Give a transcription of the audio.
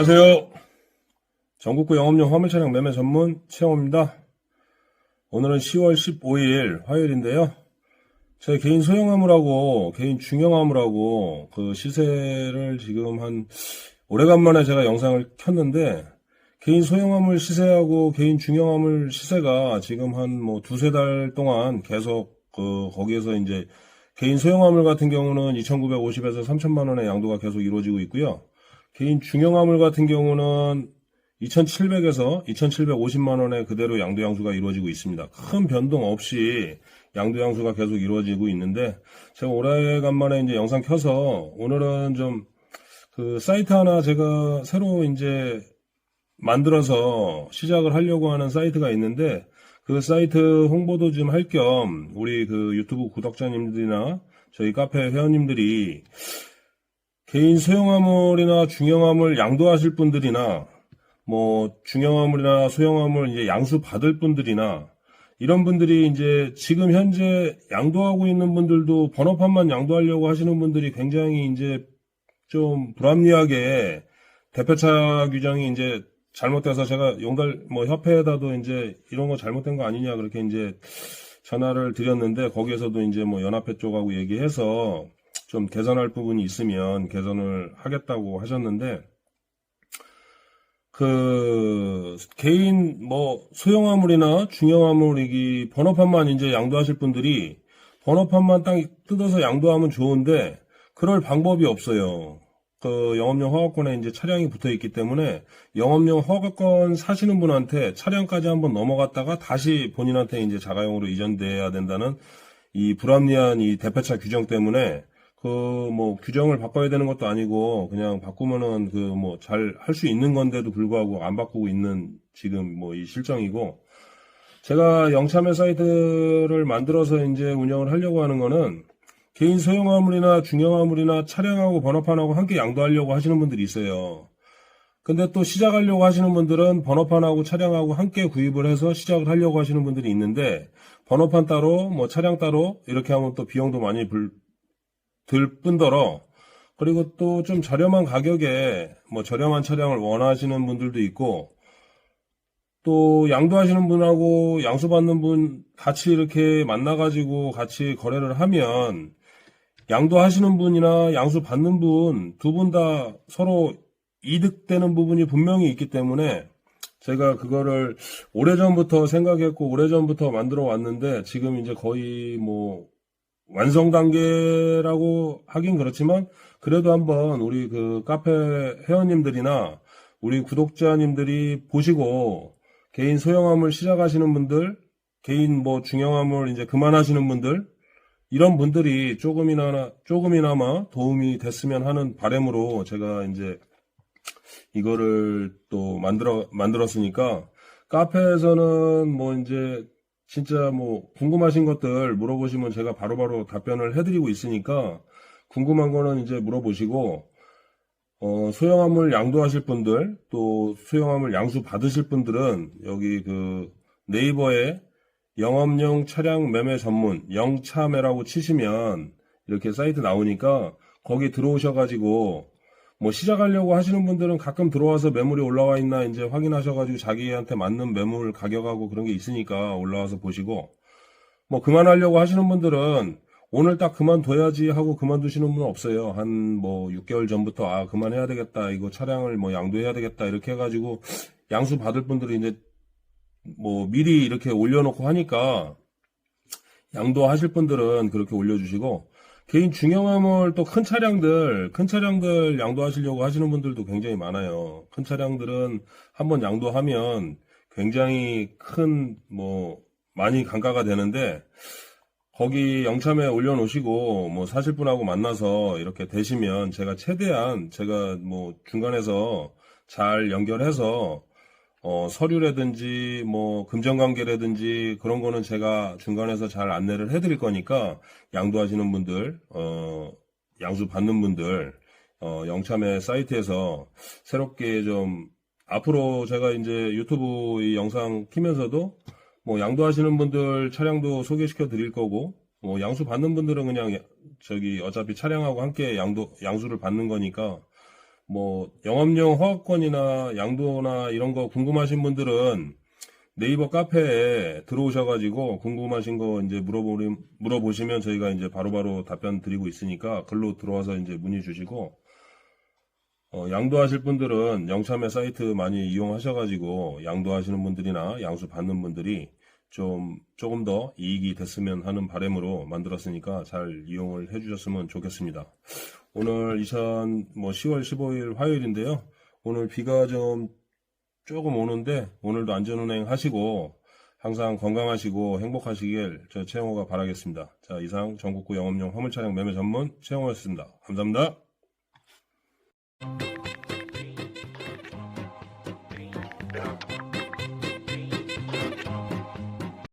안녕하세요. 전국구 영업용 화물 차량 매매 전문 최영호입니다. 오늘은 10월 15일 화요일인데요. 제 개인 소형 화물하고 개인 중형 화물하고 그 시세를 지금 한 오래간만에 제가 영상을 켰는데 개인 소형 화물 시세하고 개인 중형 화물 시세가 지금 한 뭐 두세 달 동안 계속 그 거기에서 이제 개인 소형 화물 같은 경우는 2,950에서 3,000만 원의 양도가 계속 이루어지고 있고요. 개인 중형 화물 같은 경우는 2,700에서 2,750만 원에 그대로 양도 양수가 이루어지고 있습니다. 큰 변동 없이 양도 양수가 계속 이루어지고 있는데 제가 오래간만에 이제 영상 켜서 오늘은 좀 그 사이트 하나 제가 새로 이제 만들어서 시작을 하려고 하는 사이트가 있는데 그 사이트 홍보도 좀 할 겸 우리 그 유튜브 구독자님들이나 저희 카페 회원님들이 개인 소형화물이나 중형화물 양도하실 분들이나 뭐 중형화물이나 소형화물 이제 양수 받을 분들이나 이런 분들이 이제 지금 현재 양도하고 있는 분들도 번호판만 양도하려고 하시는 분들이 굉장히 이제 좀 불합리하게 대표차 규정이 이제 잘못돼서 제가 용달 뭐 협회에다도 이제 이런 거 잘못된 거 아니냐 그렇게 이제 전화를 드렸는데 거기에서도 이제 뭐 연합회 쪽하고 얘기해서 좀 개선할 부분이 있으면 개선을 하겠다고 하셨는데 그 개인 뭐 소형 화물이나 중형 화물이기 번호판만 이제 양도하실 분들이 번호판만 딱 뜯어서 양도하면 좋은데 그럴 방법이 없어요. 그 영업용 허가권에 이제 차량이 붙어 있기 때문에 영업용 허가권 사시는 분한테 차량까지 한번 넘어갔다가 다시 본인한테 이제 자가용으로 이전돼야 된다는 이 불합리한 이 대표차 규정 때문에 그 뭐 규정을 바꿔야 되는 것도 아니고 그냥 바꾸면은 그 뭐 잘 할 수 있는 건데도 불구하고 안 바꾸고 있는 지금 뭐 이 실정이고 제가 영참회 사이트를 만들어서 이제 운영을 하려고 하는 거는 개인 소형 화물이나 중형 화물이나 차량하고 번호판하고 함께 양도하려고 하시는 분들이 있어요. 근데 또 시작하려고 하시는 분들은 번호판하고 차량하고 함께 구입을 해서 시작을 하려고 하시는 분들이 있는데 번호판 따로 뭐 차량 따로 이렇게 하면 또 비용도 많이 불, 들 뿐더러 그리고 또 좀 저렴한 가격에 뭐 저렴한 차량을 원하시는 분들도 있고 또 양도하시는 분하고 양수받는 분 같이 이렇게 만나가지고 같이 거래를 하면 양도하시는 분이나 양수 받는 분 두 분 다 서로 이득되는 부분이 분명히 있기 때문에 제가 그거를 오래전부터 생각했고 오래전부터 만들어 왔는데 지금 이제 거의 뭐 완성 단계라고 하긴 그렇지만 그래도 한번 우리 그 카페 회원님들이나 우리 구독자님들이 보시고 개인 소형화물 시작하시는 분들, 개인 뭐 중형화물 이제 그만하시는 분들 이런 분들이 조금이나 조금이나마 도움이 됐으면 하는 바람으로 제가 이제 이거를 또 만들어 만들었으니까 카페에서는 뭐 이제 진짜 뭐 궁금하신 것들 물어보시면 제가 바로 바로 답변을 해드리고 있으니까 궁금한 거는 이제 물어보시고 어, 소형화물 양도하실 분들 또 소형화물 양수 받으실 분들은 여기 그 네이버에 영업용 차량 매매 전문 영차매라고 치시면 이렇게 사이트 나오니까 거기 들어오셔가지고 뭐 시작하려고 하시는 분들은 가끔 들어와서 매물이 올라와 있나 이제 확인하셔가지고 자기한테 맞는 매물 가격하고 그런 게 있으니까 올라와서 보시고. 뭐 그만하려고 하시는 분들은 오늘 딱 그만둬야지 하고 그만두시는 분은 없어요. 한 뭐 6개월 전부터 아 그만해야 되겠다. 이거 차량을 뭐 양도해야 되겠다. 이렇게 해가지고 양수 받을 분들이 이제 뭐 미리 이렇게 올려놓고 하니까 양도하실 분들은 그렇게 올려주시고 개인 중형화물 또 큰 차량들 큰 차량들 양도하시려고 하시는 분들도 굉장히 많아요. 큰 차량들은 한번 양도하면 굉장히 큰 뭐 많이 감가가 되는데 거기 영참에 올려놓으시고 뭐 사실 분하고 만나서 이렇게 되시면 제가 최대한 제가 뭐 중간에서 잘 연결해서 어, 서류라든지 뭐 금전관계라든지 그런 거는 제가 중간에서 잘 안내를 해드릴 거니까 양도하시는 분들, 어, 양수 받는 분들, 어, 영참의 사이트에서 새롭게 좀 앞으로 제가 이제 유튜브 이 영상 키면서도 뭐 양도하시는 분들 차량도 소개시켜 드릴 거고 뭐 양수 받는 분들은 그냥 저기 어차피 차량하고 함께 양도 양수를 받는 거니까 뭐 영업용 허가권이나 양도나 이런 거 궁금하신 분들은 네이버 카페에 들어오셔가지고 궁금하신 거 이제 물어보, 물어보시면 저희가 이제 바로 바로 답변 드리고 있으니까 글로 들어와서 이제 문의 주시고 어, 양도하실 분들은 영참회 사이트 많이 이용하셔가지고 양도하시는 분들이나 양수 받는 분들이 좀 조금 더 이익이 됐으면 하는 바람으로 만들었으니까 잘 이용을 해주셨으면 좋겠습니다. 오늘 2000, 뭐 10월 15일 화요일인데요. 오늘 비가 좀 조금 오는데 오늘도 안전운행 하시고 항상 건강하시고 행복하시길 저 최영호가 바라겠습니다. 자 이상 전국구 영업용 화물차량 매매 전문 최영호였습니다. 감사합니다.